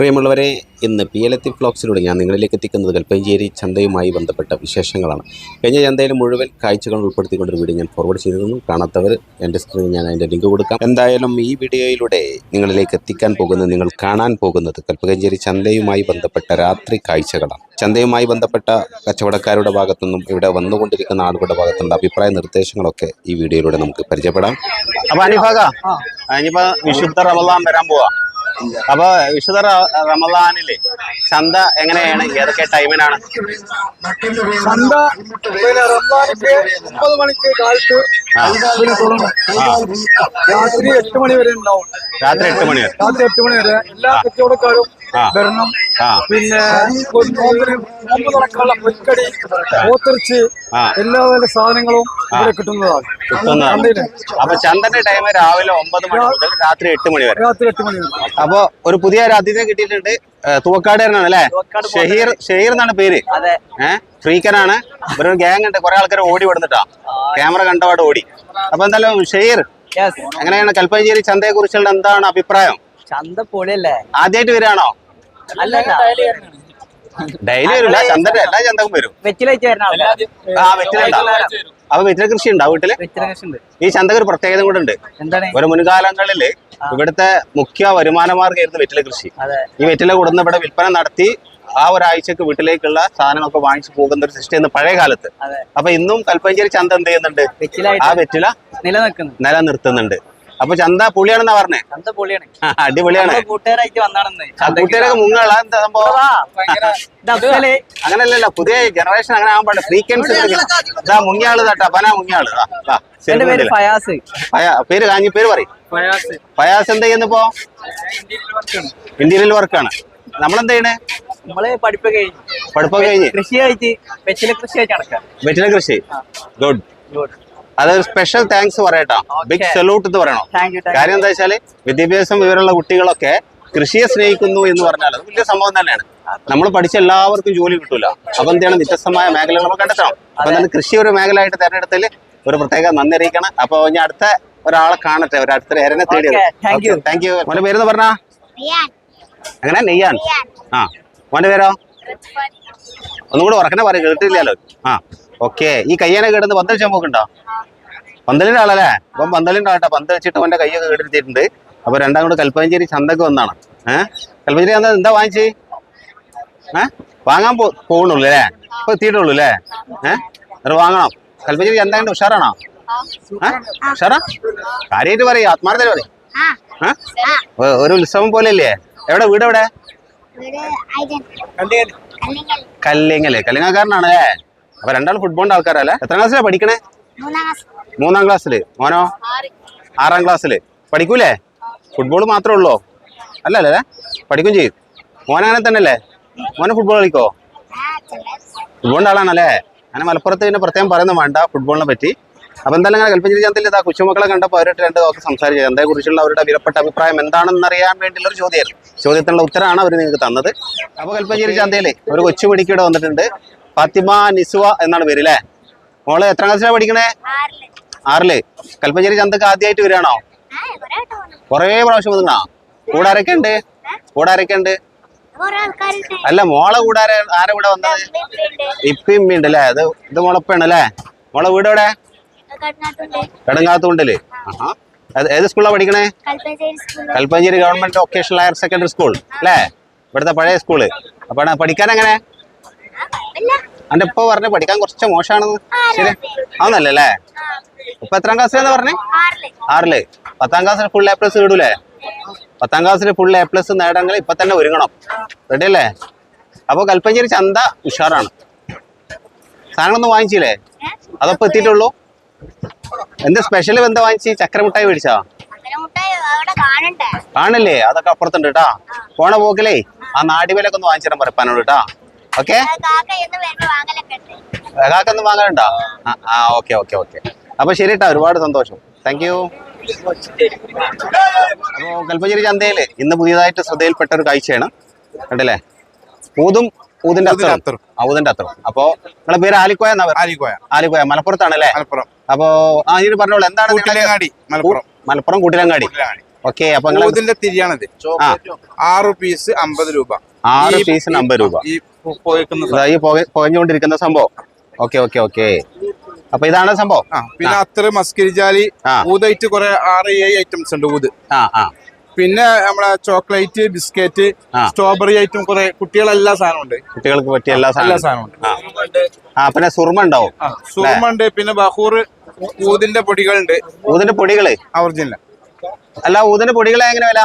പ്രിയമുള്ളവരെ ഇന്ന് P L എത്തി ഫ്ലോക്സിലൂടെ ഞാൻ നിങ്ങളിലേക്ക് എത്തിക്കുന്നത് കൽപ്പഞ്ചേരി ചന്തയുമായി ബന്ധപ്പെട്ട വിശേഷങ്ങളാണ്. കഴിഞ്ഞ ചന്തയിൽ മുഴുവൻ കാഴ്ചകൾ ഉൾപ്പെടുത്തിക്കൊണ്ടൊരു വീഡിയോ ഞാൻ ഫോർവേഡ് ചെയ്തിരുന്നു. കാണാത്തവർ എന്റെ സ്ക്രീനിൽ ഞാൻ അതിന്റെ ലിങ്ക് കൊടുക്കാം. എന്തായാലും ഈ വീഡിയോയിലൂടെ നിങ്ങളിലേക്ക് എത്തിക്കാൻ പോകുന്നത് നിങ്ങൾ കാണാൻ പോകുന്നത് കൽപ്പകഞ്ചേരി ചന്തയുമായി ബന്ധപ്പെട്ട രാത്രി കാഴ്ചകളാണ്. ചന്തയുമായി ബന്ധപ്പെട്ട കച്ചവടക്കാരുടെ ഭാഗത്തുനിന്നും ഇവിടെ വന്നുകൊണ്ടിരിക്കുന്ന ആളുകളുടെ ഭാഗത്തുള്ള അഭിപ്രായ നിർദ്ദേശങ്ങളൊക്കെ ഈ വീഡിയോയിലൂടെ നമുക്ക് പരിചയപ്പെടാം. അപ്പൊ അനിഫാക ഇനിയിപ്പോ വിശുദ്ധ റമദാൻ വരാൻ പോവാ. അപ്പൊ വിശുദ്ധ റമദാനിലെ ചന്ത എങ്ങനെയാണ്? ഏതൊക്കെ ടൈമിനാണ്? ചന്ത പിന്നെ റംസാനിക്ക് ഒമ്പത് മണിക്ക് കാലത്ത് രാത്രി എട്ട് മണി വരെ ഉണ്ടാവും. രാത്രി എട്ട് മണി വരെ. രാത്രി എട്ട് മണി വരെ എല്ലാ കച്ചവടക്കാരും. വരണം. പിന്നെ ഒരു നോമ്പിന് നോമ്പ് തുറക്കാനുള്ള പൊരിക്കടി പോത്തിറച്ചി ആ. എല്ലാവിധ സാധനങ്ങളും ഇവിടെ കിട്ടുന്നതാണ്. അപ്പൊ ചന്തന്റെ ടൈം രാവിലെ ഒമ്പത് മണി മുതൽ രാത്രി എട്ട് മണി വരെ. രാത്രി എട്ട് മണി വരെ. അപ്പൊ ഒരു പുതിയ ഒരു അതിഥിയെ കിട്ടിയിട്ടുണ്ട് തുവക്കാടുകാരനാണ് അല്ലേ? ഷഹീർ ഷഹീർ എന്നാണ് പേര്. അതെ. ഏഹ് ഫ്രീക്കനാണ് ഒരു ഗ്യാങ് ഉണ്ട്. കുറെ ആൾക്കാർ ഓടി വിടുന്നിട്ടാ. ക്യാമറ കണ്ടപാട് ഓടി. അപ്പൊ എന്തായാലും ഷഹീർ യെസ് എങ്ങനെയാണ് കൽപ്പഞ്ചേരി ചന്തയെ കുറിച്ചുള്ള എന്താണ് അഭിപ്രായം? ചന്ത പൊളിയല്ലേ? ആദ്യമായിട്ട് വരാണോ അല്ല ഡെയിലി വരില്ല ചന്തന്റെ എല്ലാ ചന്തക്കും വരും. വെറ്റില ആ വെറ്റിലുണ്ടോ അപ്പൊ വെറ്റില കൃഷി ഉണ്ടോ വീട്ടിൽ? കൃഷി ഉണ്ട്. ഈ ചന്തക്ക് ഒരു പ്രത്യേകത കൂടെ ഉണ്ട്. എന്താണ്? ഒരു മുൻകാലങ്ങളിൽ ഇവിടുത്തെ മുഖ്യ വരുമാന മാർഗമായിരുന്നു വെറ്റില കൃഷി. അതെ. ഈ വെറ്റില കൊടുന്ന് ഇവിടെ വിൽപ്പന നടത്തി ആ ഒരാഴ്ചക്ക് വീട്ടിലേക്കുള്ള സാധനങ്ങളൊക്കെ വാങ്ങിച്ചു പോകുന്ന ഒരു സിസ്റ്റം പഴയ കാലത്ത്. അപ്പൊ ഇന്നും കൽപ്പഞ്ചേരി ചന്ത എന്ത് ചെയ്യുന്നുണ്ട്? ആ വെറ്റില നിലനിൽക്കുന്നു. നിലനിർത്തുന്നുണ്ട്. അപ്പൊ ചന്ത പുളിയാണെന്നാ പറഞ്ഞേ. ചന്ത പുളിയാണ്. അടിപൊളിയാണ്. കൂട്ടുകാരായിട്ട് വന്നാണെന്ന്. കൂട്ടുകാരൊക്കെ മുങ്ങാളാ എന്താ സംഭവം? അങ്ങനല്ലല്ല പുതിയ ജനറേഷൻ അങ്ങനെ ആകാൻ പാടില്ല. ഫ്രീക്വൻസി ഇതാ മുങ്ങിയാൾ തട്ടാ പന മുങ്ങിയാൾ. ഫയാസ്. ഫയ- പേര് കാഞ്ഞി പേര് പറയും. ഫയാസ്. എന്താ ചെയ്യുന്നിപ്പോ ഇന്റീരിയൽ വർക്കാണ് നമ്മളെന്താ ചെയ്യണേ? നമ്മൾ പഠിപ്പ് കഴിഞ്ഞു. പഠിപ്പ് കഴിഞ്ഞ്. കൃഷി വെറ്റില കൃഷിയായിട്ട് കൃഷി ആയിട്ട് നടക്കാം. വെറ്റില കൃഷി. ഗുഡ് ഗുഡ് അതൊരു സ്പെഷ്യൽ താങ്ക്സ് പറയട്ടോ. ബിഗ്. സല്യൂട്ട് എന്ന് പറയണം. കാര്യം എന്താ വെച്ചാൽ വിദ്യാഭ്യാസം വിവരമുള്ള കുട്ടികളൊക്കെ കൃഷിയെ സ്നേഹിക്കുന്നു എന്ന് പറഞ്ഞാൽ അത് വലിയ സംഭവം തന്നെയാണ്. നമ്മൾ പഠിച്ച എല്ലാവർക്കും ജോലി കിട്ടൂല. അപ്പൊ എന്താണ് വ്യത്യസ്തമായ മേഖലകൾ നമ്മൾ കണ്ടെത്തണം. അപ്പൊ എന്താണ് കൃഷി ഒരു മേഖലയായിട്ട് തെരഞ്ഞെടുത്തതിൽ ഒരു പ്രത്യേക നന്ദി അറിയിക്കണം. അപ്പൊ ഇനി അടുത്ത ഒരാളെ കാണട്ടെ. ഒരു അടുത്ത എരനെ തേടി. താങ്ക് യു മോന്റെ പേരെന്ന് പറഞ്ഞാ? അങ്ങനെ നെയ്യാൻ. ആ. മോന്റെ പേരോ? ഒന്നും കൂടെ ഉറക്കനെ പറയും കേട്ടില്ലല്ലോ ആ ഓക്കെ ഈ കയ്യനെ പത്ത് പന്തൽ ചമ്പോക്കുണ്ടോ പന്തലിന്റെ ആളല്ലേ അപ്പം പന്തലിന്റെ ആളട്ടെ പന്ത് വെച്ചിട്ട് അവന്റെ കൈയൊക്കെ കേടെടുത്തിട്ടുണ്ട്. അപ്പൊ രണ്ടാം കൂടെ കൽപ്പഞ്ചേരി ചന്തക്ക് വന്നാണ്. ഏഹ് കൽപ്പഞ്ചേരി ചന്ത എന്താ വാങ്ങിച്ച്? ഏഹ് വാങ്ങാൻ പോ പോകുന്നുള്ളൂ അല്ലേ? ഇപ്പൊ എത്തിയിട്ടുള്ളൂ അല്ലേ? ഏഹ് എന്നിട്ട് വാങ്ങണം. കൽപ്പഞ്ചേരി ചന്ത കണ്ട് ഉഷാറാണോ? ഏഹ് ഉഷാറാ? കാര്യമായിട്ട് പറയും. ആത്മാർത്ഥത പറയും. ഏഹ് ഒരു ഉത്സവം പോലെ അല്ലേ എവിടെ? വീട് എവിടെ? കല്ലിങ്ങൽ. കല്ലിങ്ങക്കാരനാണല്ലേ അപ്പൊ രണ്ടാൾ ഫുട്ബോളിന്റെ ആൾക്കാരല്ലേ എത്ര ക്ലാസ്സിലാ പഠിക്കണേ? മൂന്നാം ക്ലാസ് ക്ലാസ്സിൽ. മോനോ? ആറ്. ക്ലാസ്സിൽ. പഠിക്കൂലേ? ഫുട്ബോൾ മാത്രമേ ഉള്ളോ? അല്ല അല്ലേ പഠിക്കും ചെയ്യും. മോനങ്ങനെ അങ്ങനെ തന്നെ അല്ലേ മോനെ ഫുട്ബോൾ കളിക്കോ? ഫുട്ബോളിന്റെ ആളാണല്ലേ? അങ്ങനെ മലപ്പുറത്ത് പിന്നെ പ്രത്യേകം പറയുന്നത് വേണ്ട ഫുട്ബോളിനെ പറ്റി. അപ്പൊ എന്തായാലും അങ്ങനെ കൽപ്പഞ്ചേരി ചന്തയിൽ ഇതാ കൊച്ചുമക്കളെ കണ്ടപ്പോൾ അവരുടെ രണ്ട് ദിവസം സംസാരിച്ചത് ചന്തയെ കുറിച്ചുള്ള അവരുടെ വിലപ്പെട്ട അഭിപ്രായം എന്താണെന്ന് അറിയാൻ വേണ്ടിയുള്ള ഒരു ചോദ്യമായിരുന്നു. ചോദ്യത്തിനുള്ള ഉത്തരമാണ് അവർ നിങ്ങൾക്ക് തന്നത്. അപ്പോൾ കൽപ്പഞ്ചേരി ചന്തയിലെ ഒരു കൊച്ചു പിടിക്കിടെ വന്നിട്ടുണ്ട്. ഫാത്തിമ നിസുവ എന്നാണ് പേര് അല്ലേ? മോൾ എത്ര ക്ലാസ്സിലാണ് പഠിക്കണേ? ആറിൽ. ആറിൽ കൽപ്പഞ്ചേരി ചന്തക്ക് ആദ്യമായിട്ട് വരികയാണോ? കൊറേ പ്രാവശ്യം വന്നിങ്ങണോ കൂടെ ആരൊക്കെ ഉണ്ട്? കൂടെ ആരൊക്കെ ഉണ്ട്? അല്ല മോളെ കൂടെ ആരാ ആരാ കൂടെ വന്നത്? ഇപ്പം ഇമ്മ ഉണ്ട് അല്ലേ? അത് ഇത് മോളപ്പാണ് അല്ലേ? മോളെ വീട് എവിടെ? കടങ്ങാത്തുണ്ടല്ലേ ആഹാ. ഏത് സ്കൂളാണ് പഠിക്കണേ? Kalpakanchery government vocational higher secondary school അല്ലേ? ഇവിടുത്തെ പഴയ സ്കൂൾ. അപ്പൊ പഠിക്കാൻ എങ്ങനെ? എന്റെ ഇപ്പൊ പറഞ്ഞു പഠിക്കാൻ കുറച്ച് മോശമാണെന്ന് ശരി. ആ. ഇപ്പൊ എത്രാം ക്ലാസ്സിലാന്ന് പറഞ്ഞേ? ആറിൽ. പത്താം ക്ലാസ്സിൽ ഫുൾ എ പ്ലസ് കിടൂലേ? പത്താം ക്ലാസ്സിൽ ഫുൾ എ പ്ലസ് നേടണമെങ്കിൽ ഇപ്പൊ തന്നെ ഒരുങ്ങണം. റെഡി അല്ലേ? അപ്പൊ കൽപ്പഞ്ചേരി ചന്ത ഉഷാറാണ്. സാധനങ്ങളൊന്നും വാങ്ങിച്ചില്ലേ? അതൊപ്പം എത്തിയിട്ടുള്ളൂ. എന്താ സ്പെഷ്യൽ എന്താ വാങ്ങിച്ച്? ചക്രമുട്ടായി മേടിച്ചാ? കാണില്ലേ? അതൊക്കെ അപ്പുറത്തുണ്ട് കേട്ടാ പോണ പോക്കിലേ ആ നാടിവിലൊക്കെ ഒന്ന് വാങ്ങിച്ചിടാൻ പറപ്പാനോട് കേട്ടാ ഓക്കെ കാക്കൊന്നും വാങ്ങാനുണ്ടോ ആ ആ ഓക്കെ ഓക്കെ ഓക്കെ. അപ്പൊ ശരി കേട്ടാ ഒരുപാട് സന്തോഷം. താങ്ക് യു അപ്പോ കൽപ്പഞ്ചേരി ചന്തയിൽ ഇന്ന് പുതിയതായിട്ട് ശ്രദ്ധയിൽപ്പെട്ട ഒരു കാഴ്ചയാണ്. കണ്ടല്ലേ? ഊതും ഊതിന്റെ അത്തറും. ഊതിന്റെ അത്തറും. അപ്പോ നിങ്ങളെ പേര് ആലിക്കോയ എന്നാ ആലിക്കോയ. ആലിക്കോയ മലപ്പുറത്താണ് അല്ലേ മലപ്പുറം. അപ്പോ ആ ഇനി പറഞ്ഞോളൂ എന്താണ് കുട്ടിലങ്ങാടി മലപ്പുറം. മലപ്പുറം കൂട്ടിലങ്ങാടി. ഓക്കെ അപ്പൊ ഊതിന്റെ തിരിയാണത്. ആറ് പീസ് അമ്പത് രൂപ. ആറ് പീസിന് അമ്പത് രൂപ. ഈ പുകഞ്ഞുകൊണ്ടിരിക്കുന്ന സംഭവം. Okay okay okay. അപ്പൊ ഇതാണ് സംഭവം. പിന്നെ അത്ര മസ്കരിജാലി. ഊതായിട്ട് കുറെ ആറ് ഏഴ് ഐറ്റംസ് ഉണ്ട് ഊത്. പിന്നെ നമ്മളെ ചോക്ലേറ്റ് ബിസ്ക്കറ്റ്. സ്ട്രോബെറി ഐറ്റം കുറെ കുട്ടികളെല്ലാ സാധനവും ഉണ്ട് കുട്ടികൾക്ക് പറ്റിയ എല്ലാ എല്ലാ സാധനവും സാധനവും ഉണ്ട് ആ പിന്നെ സുർമ ഉണ്ടാവും. സുർമ ഉണ്ട് പിന്നെ ബഹൂർ ഊതിന്റെ പൊടികളുണ്ട്. ഊതിന്റെ പൊടികൾ? ഒറിജിനൽ അല്ല ഊതിന്റെ പൊടികളെ എങ്ങനെ വില?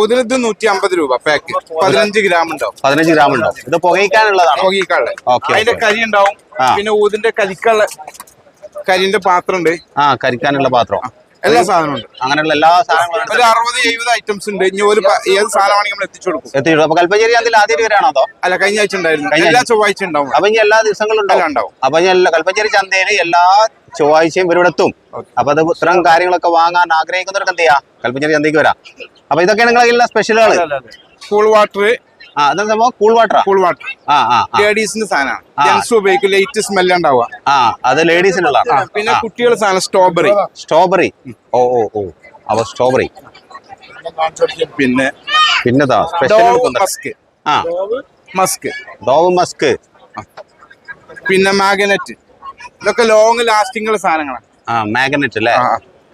ഊതിന് നൂറ്റി അമ്പത് രൂപ പാക്ക് പതിനഞ്ച് ഗ്രാം ഉണ്ടാവും. പതിനഞ്ച് ഗ്രാം ഉണ്ടാവും. ഇത് പുകയിക്കാനുള്ളതാണ്? പുകയിക്കാളെ ഓക്കെ, അതിന്റെ കരി ഉണ്ടാവും. പിന്നെ ഊതിന്റെ കരിക്കുള്ള കരിന്റെ പാത്രം ഉണ്ട് ആ കരിക്കാനുള്ള പാത്രം. എല്ലാ സാധനവും അങ്ങനെയുള്ള എല്ലാ സാധനങ്ങളും ഒരു അറുപത് എഴുപത് ഐറ്റംസ് ഉണ്ട്. ഇനി ഒരു ഏത് സാധനമാണെങ്കിൽ നമ്മൾ എത്തിച്ചു കൊടുക്കും. എത്തിച്ചു അപ്പൊ കൽപ്പഞ്ചേരി അതിൽ ആദ്യം വരാണോ അതോ? അല്ല കഴിഞ്ഞ ആഴ്ച ഉണ്ടായിരുന്നു. എല്ലാ. ചൊവ്വാഴ്ച ഉണ്ടാവും. അപ്പൊ ഇനി എല്ലാ ദിവസങ്ങളും ഉണ്ടാവും. അപ്പൊ ഇനി എല്ലാ കൽപ്പഞ്ചേരി ചന്തയിൽ എല്ലാ ചൊവ്വാഴ്ചയും ഇവരിവിടെ എത്തും. അപ്പൊ അത് ഇത്തരം കാര്യങ്ങളൊക്കെ വാങ്ങാൻ ആഗ്രഹിക്കുന്നവർക്ക് എന്ത് ചെയ്യാം? കൽപ്പഞ്ചേരി ചന്തയ്ക്ക് വരാം. അപ്പൊ ഇതൊക്കെയാണ് നിങ്ങളെ സ്പെഷ്യലുകൾ cool water cool cool water ആ? ആ ആ. ലേഡീസിന്റെ സാധനമാണ്. ആ. ജെന്റ്സ് ഉപയോഗിക്കും. ലേറ്റ് സ്മെല്ല് ഉണ്ടാവുക. ആ അത് ലേഡീസിനുള്ള പിന്നെ കുട്ടികളുടെ സാധനം സ്ട്രോബെറി സ്ട്രോബെറി ഓ ഓ ഓ. അപ്പൊ സ്ട്രോബെറി പിന്നെ പിന്നെതാ സ്പെഷ്യൽ മസ്ക് ആ. മസ്ക് ഡോവ് മസ്ക് പിന്നെ മാഗ്നറ്റ് ഇതൊക്കെ ലോങ് ലാസ്റ്റിംഗ് ഉള്ള സാധനങ്ങളാണ്. ആ മാഗ്നറ്റ് അല്ലേ.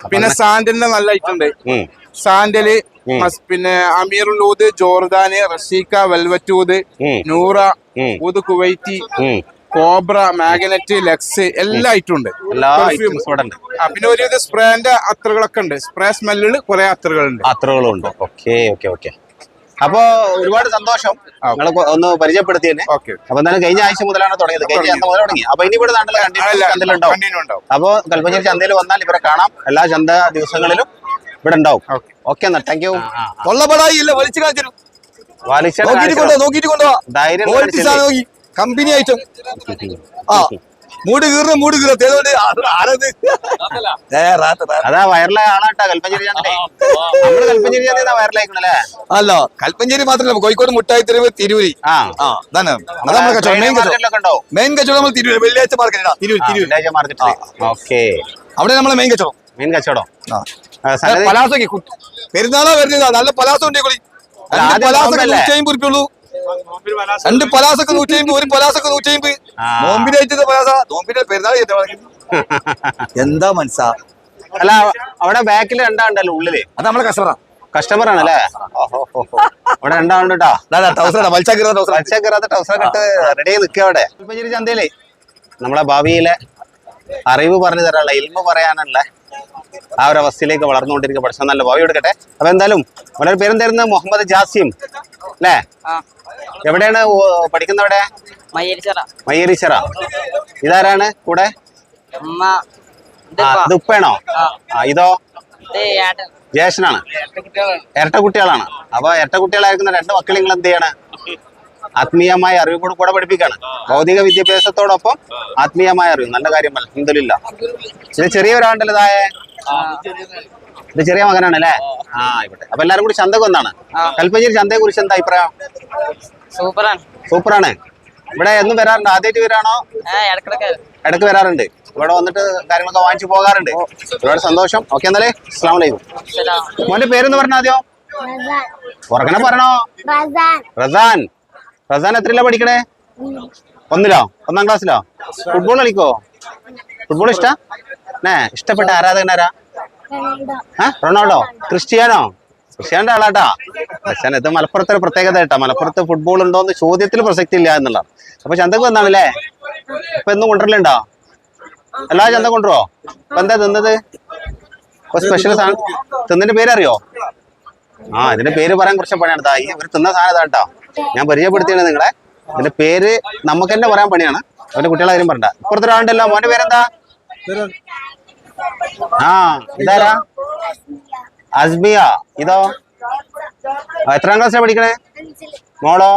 പിന്നെ സാൻഡലിന്റെ നല്ല ഐറ്റം ഉണ്ട്. സാൻഡൽ പിന്നെ അമീറുൽ ഊദ് ജോർദാന് റഷീക്ക വെൽവറ്റൂദ് നൂറ. ഊദ് കുവൈറ്റി കോബ്ര മാഗ്നറ്റ് ലെക്സ് എല്ലാ ഐറ്റം ഉണ്ട്. പിന്നെ ഒരുവിധ സ്പ്രേന്റെ അത്രകളൊക്കെ ഉണ്ട്. സ്പ്രേ സ്മെല്ലുകൾ കുറെ അത്രകളുണ്ട് അത്രകളുണ്ട് ഓക്കെ ഓക്കെ ഓക്കെ. അപ്പൊ ഒരുപാട് സന്തോഷം. നിങ്ങൾ ഒന്ന് പരിചയപ്പെടുത്തിയതിന്. ഓക്കെ അപ്പൊ എന്തായാലും കഴിഞ്ഞ ആഴ്ച മുതലാണ് തുടങ്ങിയത്. കഴിഞ്ഞ ചന്ത മുതൽ തുടങ്ങി. അപ്പൊ ഇനി ഇവിടെ നാട്ടിൽ ചന്തയിലുണ്ടാവും കണ്ടിന്യൂ അപ്പൊ കൽപ്പഞ്ചേരി ചന്തയിൽ വന്നാൽ ഇവരെ കാണാം. എല്ലാ ചന്ത ദിവസങ്ങളിലും ഇവിടെ ഉണ്ടാവും. ഓക്കെ എന്നാ. താങ്ക് യു കൊള്ളപ്പെടായി ഇല്ല വലിച്ചു കാണിച്ചു നോക്കിട്ട് കൊണ്ടോ നോക്കിട്ട് കൊണ്ടോ ക്വാളിറ്റി സാധനം നോക്കി. Company item. ആ മൂട് കീറുന്ന മൂട് കീറ. തേതുകൊണ്ട് ആരത്? ഏ റാത്ത റാത്ത. അതാ വയറിലായ ആളാട്ടാ കൽപ്പഞ്ചേരി കൽപ്പഞ്ചേരി വയറിലായിക്കണല്ലേ അല്ല കൽപ്പഞ്ചേരി മാത്രമല്ല കോഴിക്കോട് മുട്ടായി തെരുവ് തിരൂരി. അതാണ് മെയിൻ കച്ചവടം. മെയിൻ കച്ചവടം. നമ്മൾ തിരൂര് വെള്ളിയാഴ്ച മാർക്കറ്റ് അവിടെ നമ്മളെ മെയിൻ കച്ചവടം. മെയിൻ കച്ചവടം. പലാസൊക്കെ പെരുന്നാളാ വരുന്നതാ. നല്ല പലാസം ഉണ്ട് കുളി. രണ്ട് പലാസൊക്കെ നോമ്പല്ലേ? നൂറ്റി അമ്പത് ഉറുപ്പുള്ളൂ രണ്ട് പലാസൊക്കെ നൂറ്റി അമ്പത് ഒരു പലാസൊക്കെ നൂറ്റി അമ്പത് ആ. നോമ്പിന്റെ അയച്ചത് പലാസ. നോമ്പിന്റെ പെരുന്നാൾ എന്താ മനസ്സാ? അല്ല അവിടെ ബാക്കിൽ രണ്ടാണ്ടല്ലോ ഉള്ളിൽ? അത് നമ്മളെ കസ്റ്റമറാ കസ്റ്റമർ ആണല്ലേ. അവിടെ രണ്ടാളുണ്ട് കേട്ടോ. ടൗസർ ഇട്ട് റെഡി നിൽക്കുക അവിടെ. ചന്തയിലേ? നമ്മളെ ഭാവിയിലെ അറിവ് പറഞ്ഞു തരാനുള്ള ഇൽമ പറയാനുള്ള ആ ഒരു അവസ്ഥയിലേക്ക് വളർന്നുകൊണ്ടിരിക്കുക പഠിച്ചാൽ നല്ല ഭാവി എടുക്കട്ടെ. അപ്പൊ എന്തായാലും വളരെ പേരെന്തായിരുന്നു? മുഹമ്മദ് ജാസിം. അല്ലേ? എവിടെയാണ് പഠിക്കുന്നവിടെ? മയ്യരിച്ചറ. ഇതാരാണ് കൂടെ? ഉപ്പേണോ ഇത് ഉപ്പയാണോ? ആ. ഇതോ? ജേഷനാണ് ഇരട്ട കുട്ടികളാണ് അപ്പൊ ഇരട്ട കുട്ടികളായിരിക്കുന്ന രണ്ട് മക്കളെ നിങ്ങൾ എന്ത് ചെയ്യാണ് ആത്മീയമായ അറിവ് കൂടെ പഠിപ്പിക്കാണ് ഭൗതിക വിദ്യാഭ്യാസത്തോടൊപ്പം ആത്മീയമായ അറിവ്. നല്ല കാര്യം അലഹമില്ല ഇത് ചെറിയ ഒരാളുണ്ടല്ലോ താഴെ ഇത് ചെറിയ മകനാണ് അല്ലേ? ആ. ആയിക്കോട്ടെ. അപ്പൊ എല്ലാരും കൂടി ചന്തക്ക് വന്നാണ്. കൽപ്പഞ്ചേരി ചന്തയെ കുറിച്ച് എന്താ അഭിപ്രായം? സൂപ്പറാണ്. സൂപ്പറാണ്. ഇവിടെ എന്നും വരാറുണ്ട്. ആദ്യമായിട്ട് വരാണോ? ഇടയ്ക്ക് വരാറുണ്ട്. ഇവിടെ വന്നിട്ട് കാര്യങ്ങളൊക്കെ വാങ്ങിച്ചു പോകാറുണ്ട്. ഒരുപാട് സന്തോഷം. ഓക്കെ എന്നാലേ അസ്ലാം വലൈക്കും മോന്റെ പേരെന്ന് പറഞ്ഞ ആദ്യം? ഉറക്കനെ പറഞ്ഞോ? റസാൻ. റസാൻ. റസാൻ എത്രയിലാ പഠിക്കണേ? ഒന്നിലോ. ഒന്നാം ക്ലാസ്സിലോ? ഫുട്ബോൾ കളിക്കോ? ഫുട്ബോൾ ഇഷ്ടാ? ഏ ഇഷ്ടപ്പെട്ട ആരാധകനാരാ? റൊണാൾഡോ. ആ റൊണാൾഡോ? ക്രിസ്ത്യാനോ? ക്രിസ്ത്യാന്റെ ആളാട്ടാ. ക്രിസ്ത്യാൻ ഇത് മലപ്പുറത്തൊരു പ്രത്യേകത കേട്ടാ മലപ്പുറത്ത് ഫുട്ബോൾ ഉണ്ടോ എന്ന് ചോദ്യത്തിൽ പ്രസക്തി ഇല്ല എന്നുള്ളതാണ്. അപ്പൊ ചന്തക്ക് വന്നാണല്ലേ ഇപ്പൊ എന്നും കൊണ്ടുവരലുണ്ടോ? എല്ലാ ചന്ത കൊണ്ടുവരോ ഇപ്പൊ എന്താ തിന്നത്? ഇപ്പൊ സ്പെഷ്യൽ സാധനം തിന്നിന്റെ പേരറിയോ? ആ ഇതിന്റെ പേര് പറയാൻ കുറച്ച് പണിയാണ്. ദാ ഈ ഇവർ തിന്ന സാധനം ഇതാട്ടോ. ഞാൻ പരിചയപ്പെടുത്തിയാണ് നിങ്ങളെ. ഇതിന്റെ പേര് നമുക്ക് തന്നെ പറയാൻ പണിയാണ്. അവന്റെ കുട്ടികളെ കാര്യം പറഞ്ഞ ഇപ്പുറത്തൊരാളുണ്ടല്ലോ. മോന്റെ പേരെന്താ? ആ ഇതാരാ? അസ്മിയ. ഇതോ? എത്രാം ക്ലാസ്സിലാ പഠിക്കണേ? മോളോ?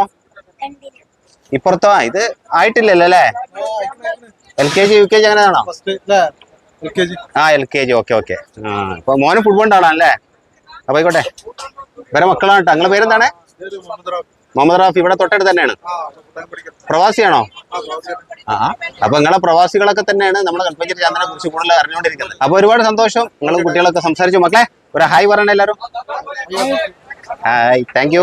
ഇപ്പുറത്തോ? ഇത് ആയിട്ടില്ലല്ലോ അല്ലേ? L K G U K G അങ്ങനെയാണോ ആ L K G okay okay ആ ഇപ്പൊ മോന് ഫുട്ബോളിന്റെ ആളാണല്ലേ അപ്പൊ ആയിക്കോട്ടെ. ഇവരെ മക്കളാണ് കേട്ടോ നിങ്ങളെ പേരെന്താണ്? മുഹമ്മദ് റാഫ് ഇവിടെ തൊട്ടടുത്ത് തന്നെയാണ്. പ്രവാസിയാണോ? ആ അപ്പൊ നിങ്ങളെ പ്രവാസികളൊക്കെ തന്നെയാണ് നമ്മുടെ കൽപ്പഞ്ചേരി ചന്ദ്രനെ കുറിച്ച് കൂടുതൽ അറിഞ്ഞുകൊണ്ടിരിക്കുന്നത്. അപ്പൊ ഒരുപാട് സന്തോഷം നിങ്ങളും കുട്ടികളൊക്കെ സംസാരിച്ചു മക്കളെ. ഒരു ഹായ് പറയണ എല്ലാരും ഹായ് താങ്ക്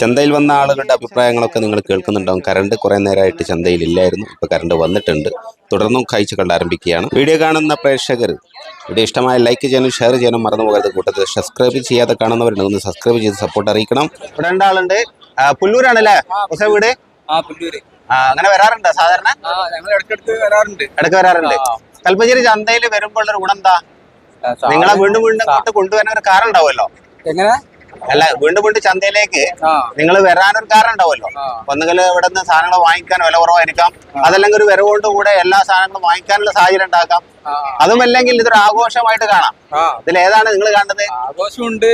ചന്തയിൽ വന്ന ആളുകളുടെ അഭിപ്രായങ്ങളൊക്കെ നിങ്ങൾ കേൾക്കുന്നുണ്ടാവും. കറണ്ട് കുറെ നേരമായിട്ട് ചന്തയിൽ ഇല്ലായിരുന്നു. ഇപ്പൊ കറണ്ട് വന്നിട്ടുണ്ട്. തുടർന്നും കാഴ്ചകൾ ആരംഭിക്കുകയാണ്. വീഡിയോ കാണുന്ന പ്രേക്ഷകർ വീഡിയോ ഇഷ്ടമായ ലൈക്ക് ചെയ്യാനും ഷെയർ ചെയ്യാനും മറന്നു പോകരുത്. കൂട്ടത്തിൽ സബ്സ്ക്രൈബ് ചെയ്യാതെ കാണുന്നവരുണ്ട് ഒന്ന് സബ്സ്ക്രൈബ് ചെയ്ത് സപ്പോർട്ട് അറിയിക്കണം. ഇവിടെ രണ്ടാളുണ്ട്. പുല്ലൂരാണല്ലേ? വീട്? അങ്ങനെ വരാറുണ്ടോ സാധാരണ? ഇടയ്ക്ക് വരാറുണ്ട്. കൽപ്പഞ്ചേരി ചന്തയിൽ വരുമ്പോൾ ഒരു ഗുണം എന്താ? നിങ്ങളെ വീണ്ടും വീണ്ടും ഇങ്ങോട്ട് കൊണ്ടുവരാൻ ഒരു കാരണം ഉണ്ടാവുമല്ലോ. എങ്ങനെ? അല്ല വീണ്ടും വീണ്ടും ചന്തയിലേക്ക് നിങ്ങൾ വരാനൊരു കാരണം ഉണ്ടാവുമല്ലോ. ഒന്നുകിൽ ഇവിടെ നിന്ന് സാധനങ്ങൾ വാങ്ങിക്കാൻ വില കുറവായിരിക്കാം. അതല്ലെങ്കിൽ ഒരു വരവ് കൂടെ എല്ലാ സാധനങ്ങളും വാങ്ങിക്കാനുള്ള സാഹചര്യം ഉണ്ടാക്കാം. അതുമല്ലെങ്കിൽ ഇതൊരു ആഘോഷമായിട്ട് കാണാം. ഇതിൽ ഏതാണ് നിങ്ങൾ കാണുന്നത്? ആഘോഷമുണ്ട്.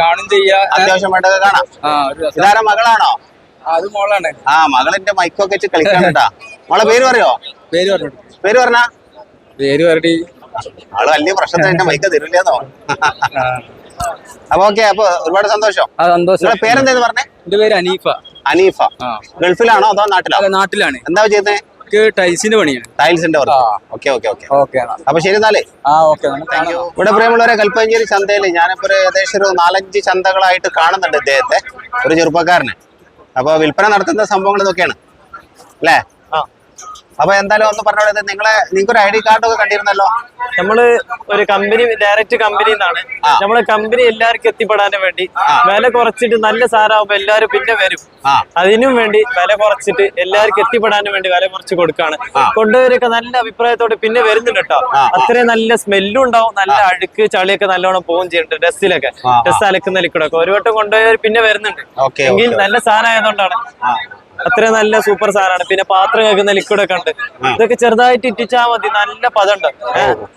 കാണും ചെയ്യാ. അത്യാവശ്യമായിട്ടൊക്കെ കാണാം. ഇതാര മകളാണോ? ആ, അത് മോളാണ്. ആ മകളിന്റെ മൈക്കൊക്കെ വെച്ച് കളിക്കാൻ കേട്ടാ മോളെ പേര് പറയോ? പേര് പറഞ്ഞു. പേര് പറഞ്ഞ? പേര് പറഞ്ഞു ആൾ വലിയ പ്രശ്നത്തിന് എന്റെ മൈക്ക് തരില്ലെന്നോ. അപ്പൊ ഓക്കെ അപ്പൊ ഒരുപാട് സന്തോഷം. സന്തോഷം. പേരെന്താന്ന് പറഞ്ഞേ? എന്റെ പേര് അനീഫ. അനീഫ. ഗൾഫിലാണോ അതോ നാട്ടിലാണോ നാട്ടിലാണ്. എന്താ ചെയ്യുന്നത് ടൈൽസിന്റെ പണിയാണ്. ടൈൽസിന്റെ. ഓക്കെ ഓക്കെ ഓക്കെ ഓക്കെ അപ്പൊ ശരി എന്നാലേ. ആ ഓക്കെ ഇവിടെ പ്രിയമുള്ളവരെ കൽപ്പഞ്ചേരി ചന്തയിൽ ഞാനിപ്പോ ഒരു ഏകദേശം ഒരു നാലഞ്ച് ചന്തകളായിട്ട് കാണുന്നുണ്ട് ഇദ്ദേഹത്തെ. ഒരു ചെറുപ്പക്കാരന്. അപ്പൊ വിൽപ്പന നടത്തുന്ന സംഭവങ്ങൾ ഇതൊക്കെയാണ്. അല്ലേ? അപ്പൊ എന്തായാലും ഒന്ന് പറഞ്ഞോളൂ നിങ്ങളെ നിങ്ങൾക്ക് ഒരു ഐ ഡി കാർഡ് ഒക്കെ കണ്ടിരുന്നല്ലോ? നമ്മൾ ഒരു കമ്പനി ഡയറക്റ്റ് കമ്പനിയിൽ നിന്നാണ് നമ്മളെ കമ്പനി എല്ലാവർക്കും എത്തിപ്പെടാനും വേണ്ടി വില കുറച്ചിട്ട് നല്ല സാധനമാകുമ്പോ എല്ലാവരും പിന്നെ വരും. അതിനും വേണ്ടി വില കുറച്ചിട്ട് എല്ലാവർക്കും എത്തിപ്പെടാനും വേണ്ടി വില കുറച്ച് കൊടുക്കാണ്. കൊണ്ടുവരൊക്കെ നല്ല അഭിപ്രായത്തോടെ പിന്നെ വരുന്നുണ്ട് കേട്ടോ. അത്രയും നല്ല സ്മെല്ലും ഉണ്ടാവും നല്ല അഴുക്ക് ചളിയൊക്കെ നല്ലോണം പോവും ചെയ്യുന്നുണ്ട് ഡ്രസ്സിലൊക്കെ ഡ്രസ്സ് ഡ്രസ് അലക്കുന്ന ലിക്വിഡൊക്കെ ഒരു വട്ടം കൊണ്ടുപോയവർ പിന്നെ വരുന്നുണ്ട്. എങ്കിൽ നല്ല സാധനം ആയതുകൊണ്ടാണ്. അത്രയും നല്ല സൂപ്പർ സാധനമാണ്. പിന്നെ പാത്രം കേൾക്കുന്ന ലിക്വിഡ് ഒക്കെ ഉണ്ട്. ഇതൊക്കെ ചെറുതായിട്ട് ഇറ്റിച്ചാൽ മതി. നല്ല പദമുണ്ട്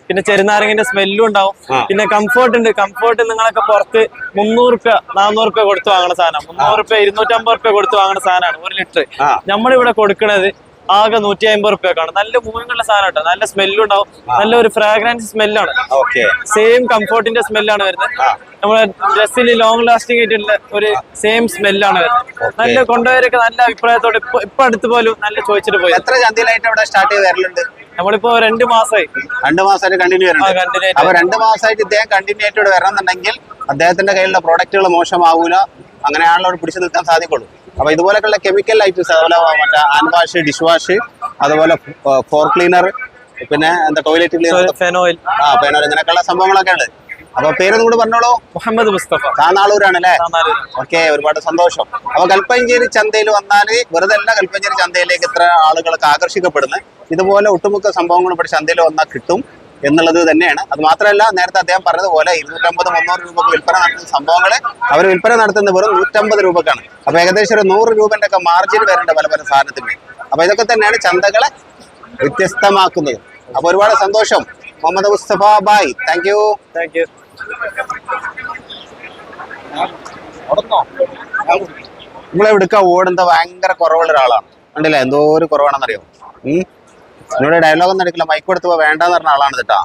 പിന്നെ ചെറുനാരങ്ങിന്റെ സ്മെല്ലും ഉണ്ടാവും. പിന്നെ കംഫോർട്ട് ഉണ്ട്. കംഫോർട്ട് നിങ്ങളൊക്കെ പുറത്ത് മുന്നൂറ് രൂപ നാനൂറ് രൂപ കൊടുത്ത് വാങ്ങുന്ന സാധനം. മുന്നൂറ് രൂപ ഇരുന്നൂറ്റമ്പത് രൂപ കൊടുത്ത് വാങ്ങുന്ന സാധനമാണ്. ഒരു ലിറ്റർ. നമ്മളിവിടെ കൊടുക്കുന്നത് ആകെ നൂറ്റി അമ്പത് റുപ്യക്കാണ്. നല്ല മൂവിങ്ങുള്ള സാധനം കേട്ടോ നല്ല സ്മെല്ലും ഉണ്ടാവും. നല്ല ഒരു ഫ്രാഗ്രൻസ് സ്മെല്ലാണ് ഓക്കെ. സെയിം കംഫോർട്ടിന്റെ സ്മെല്ലാണ് വരുന്നത്. നമ്മുടെ ഡ്രസ്സിൽ ലോങ് ലാസ്റ്റിംഗ് ആയിട്ടുള്ള ഒരു സെയിം സ്മെല്ലാണ് വരുന്നത്. നല്ല കൊണ്ടുപോയവരൊക്കെ നല്ല അഭിപ്രായത്തോടെ ഇപ്പൊ ഇപ്പൊ അടുത്ത് പോലും നല്ല ചോദിച്ചിട്ട് പോയി. എത്ര ചന്തയിലായിട്ട് ഇവിടെ സ്റ്റാർട്ട് ചെയ്ത് വരലുണ്ട്? നമ്മളിപ്പോ രണ്ട് മാസമായി രണ്ട് മാസമായിട്ട് കണ്ടിന്യൂ ആ വരുന്നുണ്ട് കണ്ടിന്യൂ അപ്പൊ രണ്ട് മാസമായിട്ട് ഇദ്ദേഹം കണ്ടിന്യൂ ആയിട്ട് ഇവിടെ വരണമെന്നുണ്ടെങ്കിൽ അദ്ദേഹത്തിന്റെ കയ്യിലുള്ള പ്രോഡക്റ്റുകൾ മോശമാവൂല. അങ്ങനെയാണല്ലോ പിടിച്ചു നിൽക്കാൻ സാധിക്കുള്ളൂ. അപ്പൊ ഇതുപോലെയൊക്കെയുള്ള കെമിക്കൽ ഐറ്റംസ് അതുപോലെ മറ്റേ ഹാൻഡ് വാഷ് ഡിഷ് വാഷ് അതുപോലെ ഫോർ ക്ലീനർ പിന്നെ എന്താ ടോയ്ലറ്റ് ക്ലീനർ ഫെനോയിൽ ആ ഫെനോയിൽ ഇങ്ങനെയൊക്കെയുള്ള സംഭവങ്ങളൊക്കെ ഉണ്ട്. അപ്പൊ പേരൊന്നും കൂടി പറഞ്ഞോളൂ. മുഹമ്മദ് മുസ്തഫ. താനാളൂരാണ് അല്ലേ ഓക്കെ ഒരുപാട് സന്തോഷം. അപ്പൊ കൽപ്പഞ്ചേരി ചന്തയിൽ വന്നാൽ വെറുതെ അല്ല കൽപ്പഞ്ചേരി ചന്തയിലേക്ക് ഇത്ര ആളുകളൊക്കെ ആകർഷിക്കപ്പെടുന്നത്. ഇതുപോലെ ഒട്ടുമുക്ക സംഭവങ്ങൾ ഇവിടെ ചന്തയിൽ വന്നാൽ കിട്ടും. എന്നുള്ളത് തന്നെയാണ്. അത് മാത്രമല്ല നേരത്തെ അദ്ദേഹം പറഞ്ഞതുപോലെ ഇരുന്നൂറ്റമ്പത് മുന്നൂറ് രൂപക്ക് വിൽപ്പന നടത്തുന്ന സംഭവങ്ങൾ അവർ വിൽപ്പന നടത്തുന്ന വെറും നൂറ്റമ്പത് രൂപക്കാണ്. അപ്പൊ ഏകദേശം ഒരു നൂറ് രൂപന്റെ ഒക്കെ മാർജിൻ വരേണ്ട പല പല സാധനത്തിന് അപ്പൊ ഇതൊക്കെ തന്നെയാണ് ചന്തകളെ വ്യത്യസ്തമാക്കുന്നത്. അപ്പൊ ഒരുപാട് സന്തോഷം. Muhammad Mustafa bye. Thank you thank you നമ്മളെ എടുക്ക ഓടുന്ന ഭയങ്കര കുറവുള്ള ഒരാളാണ്. കണ്ടില്ലേ? എന്തോ ഒരു കുറവാണെന്നറിയോ? ഉം? എന്നോട് ഡയലോഗ് ഒന്നും എടുക്കില്ല. മൈക്ക് കൊടുത്തപ്പോ വേണ്ടെന്ന് പറഞ്ഞ ആളാണ് കേട്ടോ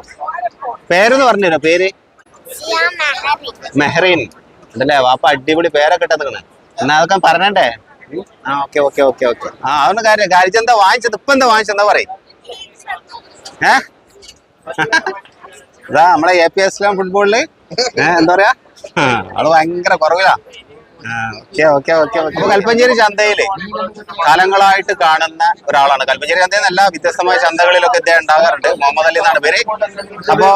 പേരെന്ന് പറഞ്ഞോ പേര്? മെഹ്റീൻ. അതല്ലേ വാപ്പ അടിപൊളി പേരൊക്കെ ഇട്ടെന്ന് എന്നാ അതൊക്കെ പറഞ്ഞണ്ടേ ആ ഓക്കെ ഓക്കെ ഓക്കെ ഓക്കെ. ആ അതൊന്നും കാര്യം കാര്യം എന്താ വാങ്ങിച്ചത്? ഇപ്പൊ എന്താ വാങ്ങിച്ചെന്താ പറയും? ഏ? ഇതാ നമ്മളെ എ പി എസ് ഫുട്ബോളിൽ എന്താ പറയാ? അത് ആൾ ഭയങ്കര കുറവിലാ. ഓക്കെ ഓക്കെ ഓക്കെ അപ്പൊ കൽപ്പഞ്ചേരി ചന്തയിൽ കാലങ്ങളായിട്ട് കാണുന്ന ഒരാളാണ്. കൽപ്പഞ്ചേരി ചന്തയിൽ നല്ല വ്യത്യസ്തമായ ചന്തകളിലൊക്കെ ഇദ്ദേഹം ഉണ്ടാകാറുണ്ട്. മുഹമ്മദ് അലി എന്നാണ് പേര്. അപ്പൊ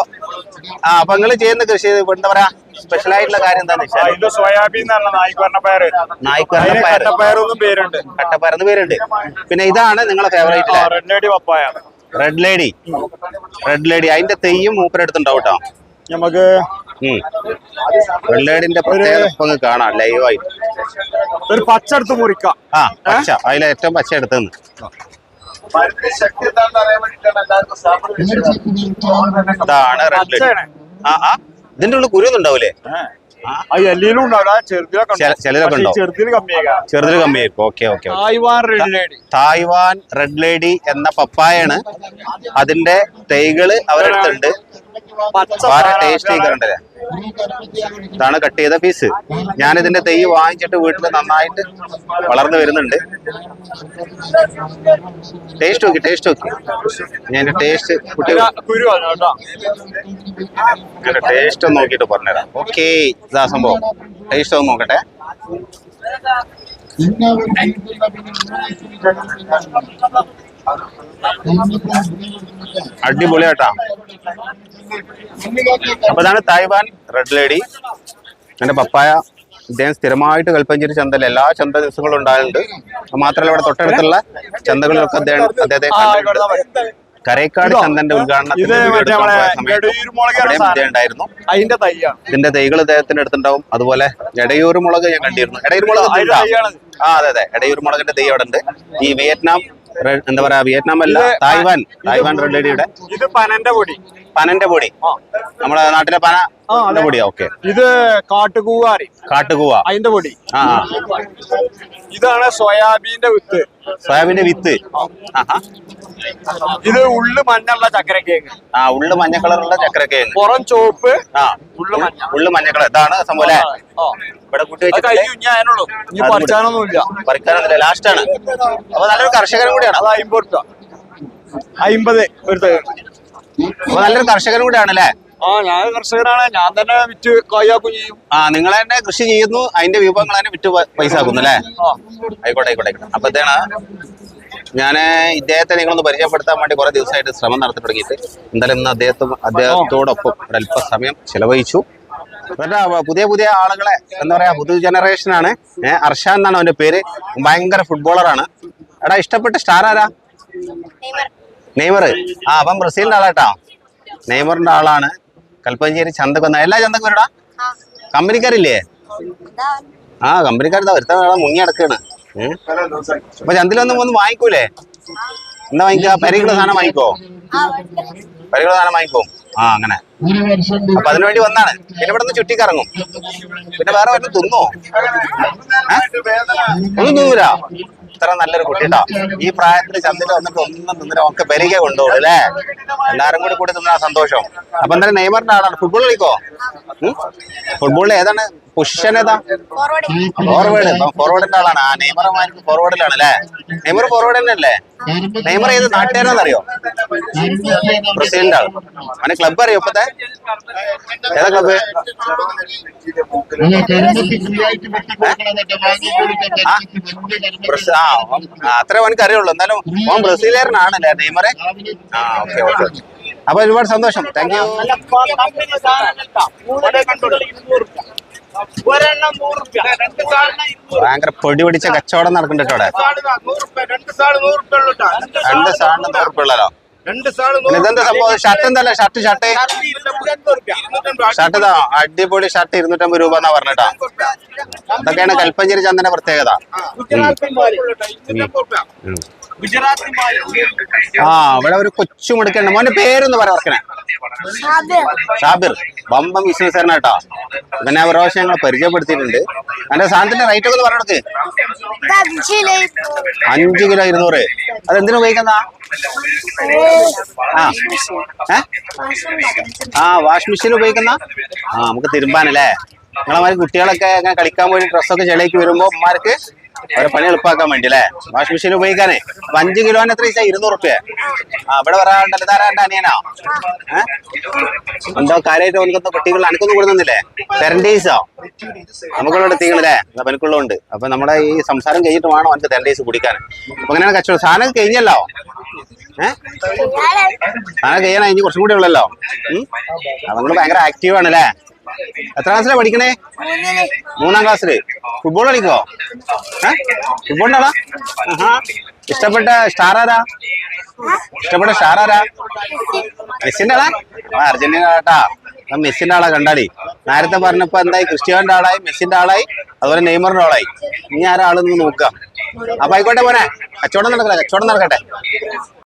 ആ അപ്പൊ നിങ്ങൾ ചെയ്യുന്ന കൃഷി എന്താ പറയാ സ്പെഷ്യൽ ആയിട്ടുള്ള കാര്യം എന്താണെന്ന് വെച്ചാൽ സോയാബീൻ പേരുണ്ട്. കട്ടപ്പയർന്ന് പേരുണ്ട്. പിന്നെ ഇതാണ് നിങ്ങളെ favourite റെഡ്നടി papaya. Red lady red lady അതിന്റെ തെയ്യും മൂപ്പരെടുത്തുണ്ടാവും കേട്ടോ. നമുക്ക് റെഡ് പ്രത്യേകം പ്രത്യേകത ഇപ്പൊ കാണാം ലൈവായിട്ട് ഒരു പച്ചെടുത്ത് മുറിക്കാം. ആ പച്ച. അതിലെ ഏറ്റവും പച്ച എടുത്തെന്ന് ഇതാണ് റെഡ് ലേഡി ആ ആ. ഇതിന്റെ ഉള്ളിൽ കുരുയൊന്നും ഉണ്ടാവൂലേ ചെറുതിലൊക്കെ ചെറുതിൽ കമ്മിയായിരിക്കും okay okay Taiwan red lady എന്ന പപ്പായാണ് അതിന്റെ തൈകൾ അവരെടുത്തുണ്ട് പച്ച വളരെ ടേസ്റ്റ് ആയിക്കണ്ടല്ലേ ഇതാണ് കട്ട് ചെയ്ത പീസ് ഞാനിതിന്റെ തൈ വാങ്ങിച്ചിട്ട് വീട്ടിൽ നന്നായിട്ട് വളർന്നു വരുന്നുണ്ട്. ടേസ്റ്റ് നോക്കി ടേസ്റ്റ് നോക്കി. ഞാൻ ടേസ്റ്റ് ടേസ്റ്റ് ഒന്ന് നോക്കിയിട്ട് പറഞ്ഞുതരാം. ഓക്കെ ഇതാ സംഭവം. ടേസ്റ്റ് ഒന്ന് നോക്കട്ടെ. അടിപൊളിയാട്ടാ. അപ്പൊ ഇതാണ് തായ്വാൻ റെഡ് ലേഡി എന്റെ പപ്പായ ഇദ്ദേഹം സ്ഥിരമായിട്ട് കൽപ്പഞ്ചേരി ചന്തയിൽ എല്ലാ ചന്ത ദിവസങ്ങളും ഉണ്ടാകുന്നുണ്ട് മാത്രമല്ല ഇവിടെ തൊട്ടടുത്തുള്ള ചന്തകളിലൊക്കെ അദ്ദേഹം അദ്ദേഹത്തെ കരേക്കാട് ചന്തന്റെ ഉദ്ഘാടനത്തിന് ഉണ്ടായിരുന്നു. ഇതിന്റെ തൈകൾ ഇദ്ദേഹത്തിന്റെ അടുത്തുണ്ടാവും അതുപോലെ എടയൂർ മുളക് ഞാൻ കണ്ടിരുന്നു. എടയൂർ മുളക് ആ അതെ അതെ. എടയൂർ മുളകിന്റെ തൈ അവിടെ ഉണ്ട്. ഈ വിയറ്റ്നാം എന്താ പറയാ വിയറ്റ്നാം അല്ല തായ്വാൻ തായ്വാൻ റെഡ് ലേഡിയുടെ. ഇത് പനന്റെ പൊടി. പനന്റെ പൊടി. നമ്മുടെ നാട്ടിലെ പന പൊടിയാ ഓക്കെ. ഇത് കാട്ടുകൂവാറി. കാട്ടുകൂവ. അതിന്റെ പൊടി. ആ. ഇതാണ് സോയാബീന്റെ വിത്ത്. സോയാബീന്റെ വിത്ത്. ഇത് ഉള്ളു മഞ്ഞുള്ള ചക്കരക്കേങ്ങ് ആ ഉള്ളു മഞ്ഞ കളറുള്ള ചക്കരക്കേങ്ങ് പുറം ചോപ്പ് ആ. ഉള്ളു മഞ്ഞ. ഉള്ളു മഞ്ഞ കളർ. ഇതാണ് സംഭവം. ഇവിടെ കഴിഞ്ഞു ഇനി പറിക്കാനൊന്നുമില്ല. ലാസ്റ്റ് ആണ് അപ്പൊ നല്ലൊരു കർഷകനും കൂടിയാണ്. അത് അമ്പത് രൂപ അമ്പത് ഒരു തൈ അപ്പൊ നല്ലൊരു കർഷകനും കൂടിയാണ് അല്ലേ ആ ഞാൻ കർഷകനാണ്. ഞാൻ തന്നെ വിറ്റ് കായാക്കും ചെയ്യും. ആ നിങ്ങൾ തന്നെ കൃഷി ചെയ്യുന്നു. അതിന്റെ വിഭവങ്ങൾ തന്നെ വിറ്റ് പൈസ ആക്കുന്നു അല്ലേ? ആയിക്കോട്ടെ ആയിക്കോട്ടെ ആയിക്കോട്ടെ. അപ്പൊ ഇതാണ് ഞാൻ ഇദ്ദേഹത്തെ നിങ്ങളൊന്ന് പരിചയപ്പെടുത്താൻ വേണ്ടി കുറെ ദിവസമായിട്ട് ശ്രമം നടത്തി തുടങ്ങിയിട്ട്. എന്തായാലും ഇന്ന് അദ്ദേഹത്തും അദ്ദേഹത്തോടൊപ്പം ഒരല്പ സമയം ചെലവഴിച്ചു. എന്നിട്ട് പുതിയ പുതിയ ആളുകളെ എന്താ പറയാ പുതിയ ജനറേഷനാണ് ഏഹ് അർഷാൻ എന്നാണ് അവന്റെ പേര്. ഭയങ്കര ഫുട്ബോളറാണ് എടാ ഇഷ്ടപ്പെട്ട സ്റ്റാർ ആരാ? നെയ്മർ. ആ അപ്പം ബ്രസീലിന്റെ ആളാട്ടോ നെയ്മറിന്റെ ആളാണ്. കൽപ്പഞ്ചേരി ചന്തക്ക് വന്ന എല്ലാ ചന്തക്കും വരടാ? കമ്പനിക്കാരില്ലേ? ആ കമ്പനിക്കാർ ഒരുത്ത മുങ്ങി അടക്കാണ് അപ്പൊ ചന്തിലൊന്നും ഒന്ന് വാങ്ങിക്കൂലേ? എന്താ വാങ്ങിക്കാ? പരിഗണ സാധനം വാങ്ങിക്കോ? പരിഗണ സാധനം വാങ്ങിക്കോ? ആ അങ്ങനെ. അപ്പൊ അതിനുവേണ്ടി വന്നാണ്. പിന്നെ ഇവിടെ നിന്ന് ചുറ്റിക്കറങ്ങും. പിന്നെ വേറെ വല്ല തിന്നോ? ഒന്നും തിന്നൂല. ഇത്ര നല്ലൊരു കുട്ടിട്ടോ ഈ പ്രായത്തിൽ ചന്തിൽ വന്നിട്ട് ഒന്നും തിന്നില്ല ഒക്കെ പെരുകെ കൊണ്ടുപോകും അല്ലേ? എല്ലാരും കൂടി കൂടി തിന്നാ സന്തോഷം. അപ്പൊ എന്തായാലും നെയ്മറിന്റെ ആളാണ്. ഫുട്ബോൾ കളിക്കോ? ഫുട്ബോളിൽ ഏതാണ് പൊസിഷൻ ഏതാ? ഫോർവേഡ്. ഫോർവേഡിന്റെ ആളാണ്. ആ നെയ്മറുമാർക്ക് ഫോർവേഡിലാണ് അല്ലേ നെയ്മർ ഫോർവേഡ് തന്നെ അല്ലേ നെയ്മർ ഏത് നാട്ടുകാരെന്നറിയോ ബ്രസീലിന്റെ ആൾ അവന് ക്ലബ് അറിയോ ഇപ്പത്തെ? ഏതാ ക്ലബ് അത്രേ അവനക്ക് അറിയുള്ളൂ. എന്തായാലും ഓൻ ബ്രസീലുകാരനാണല്ലേ നെയ്മറെ? ആ ഓക്കെ ഓക്കെ അപ്പൊ ഒരുപാട് സന്തോഷം. താങ്ക് യു ഭയങ്കര പൊടി പിടിച്ച കച്ചവടം നടക്കുന്നുണ്ട് അവിടെ. രണ്ട് സാൾ നൂറ് റുപ്യ ഉള്ളൂ ട്ടോ. രണ്ട് രണ്ട് സാറിന് നൂറുപ്പുള്ളല്ലോ രണ്ട് സാൾ പിന്നെ ഇതെന്താ സംഭവം? ഷർട്ട് എന്തല്ലേ ഷർട്ട് ഷർട്ട്? ഷർട്ട് ഇതാ അടിപൊളി ഷർട്ട് ഇരുന്നൂറ്റമ്പത് രൂപ എന്നാ പറഞ്ഞിട്ടാ അതൊക്കെയാണ് കൽപ്പഞ്ചേരി ചന്ദന്റെ പ്രത്യേകത. ആ ഇവിടെ ഒരു കൊച്ചു മുടുക്കുണ്ട് മോന്റെ പേരൊന്ന് പറയാ ഷാബിർ. ബമ്പം ബിസിനസ്സുകാരനാ കേട്ടോ പിന്നെ ഒരു പ്രാവശ്യം ഞങ്ങൾ പരിചയപ്പെടുത്തിയിട്ടുണ്ട്. അതിന്റെ സാധനത്തിന്റെ റേറ്റ് ഒക്കെ പറഞ്ഞു പറഞ്ഞെടുക്ക് അഞ്ച് കിലോ ഇരുന്നൂറ്. അത് എന്തിനു ഉപയോഗിക്കുന്ന? ആ. ആ വാഷ് മെഷീൻ ഉപയോഗിക്കുന്ന? ആ നമുക്ക് തിരുമ്പാനല്ലേ? നിങ്ങളെ മാതിരി കുട്ടികളൊക്കെ അങ്ങനെ കളിക്കാൻ പോയി ഡ്രസ്സൊക്കെ ചെളിയിലേക്ക് വരുമ്പോൾ ഉമ്മാർക്ക് അവരെ പണി എളുപ്പാക്കാൻ വേണ്ടി അല്ലേ വാഷിംഗ് മെഷീൻ ഉപയോഗിക്കാനേ. അപ്പൊ അഞ്ച് കിലോന് എത്ര പൈസ ഇരുന്നൂറ് റുപ്യ. ആ ഇവിടെ വരാണ്ടല്ലോ താരാ അനിയനോ? എന്തോ കാര്യമായിട്ട് എനിക്കൊന്നും കുട്ടികൾ അനക്കൊന്നും കൊടുക്കുന്നില്ലേ തെരണ്ടീസോ? നമുക്കുള്ള എത്തിക്കണല്ലേ പനിക്കുള്ളതുണ്ട് അപ്പൊ നമ്മുടെ ഈ സംസാരം കഴിഞ്ഞിട്ട് വേണം എനിക്ക് തെരണ്ടീസ് കുടിക്കാൻ. അപ്പൊ അങ്ങനെയാണ് കച്ചവടം? സാധനം കഴിഞ്ഞല്ലോ? ഏഹ് സാധനം കഴിയാനാ ഇനി കുറച്ചും കൂടി ഉള്ളല്ലോ. അപ്പൊ നിങ്ങൾ ഭയങ്കര ആക്റ്റീവ് ആണല്ലേ? എത്ര ക്ലാസ്സിലാ പഠിക്കണേ? മൂന്നാം ക്ലാസ്സിൽ ഫുട്ബോൾ കളിക്കോ? ഫുട്ബോളിനാ. ഇഷ്ടപ്പെട്ട സ്റ്റാർ ആരാ? ഇഷ്ടപ്പെട്ട സ്റ്റാർ ആരാ? മെസ്സിന്റെ ആളാ? അർജന്റീന ആട്ടാ ആ മെസ്സിന്റെ ആളാ കണ്ടാടി. നേരത്തെ പറഞ്ഞപ്പോ എന്തായി? ക്രിസ്ത്യാനിന്റെ ആളായി മെസ്സിന്റെ ആളായി അതുപോലെ നെയ്മറിന്റെ ആളായി. ഇനി ആരാളെന്ന് നോക്കാം. അപ്പൊ ആയിക്കോട്ടെ പോനെ കച്ചവടം നടക്കട്ടെ കച്ചവടം നടക്കട്ടെ.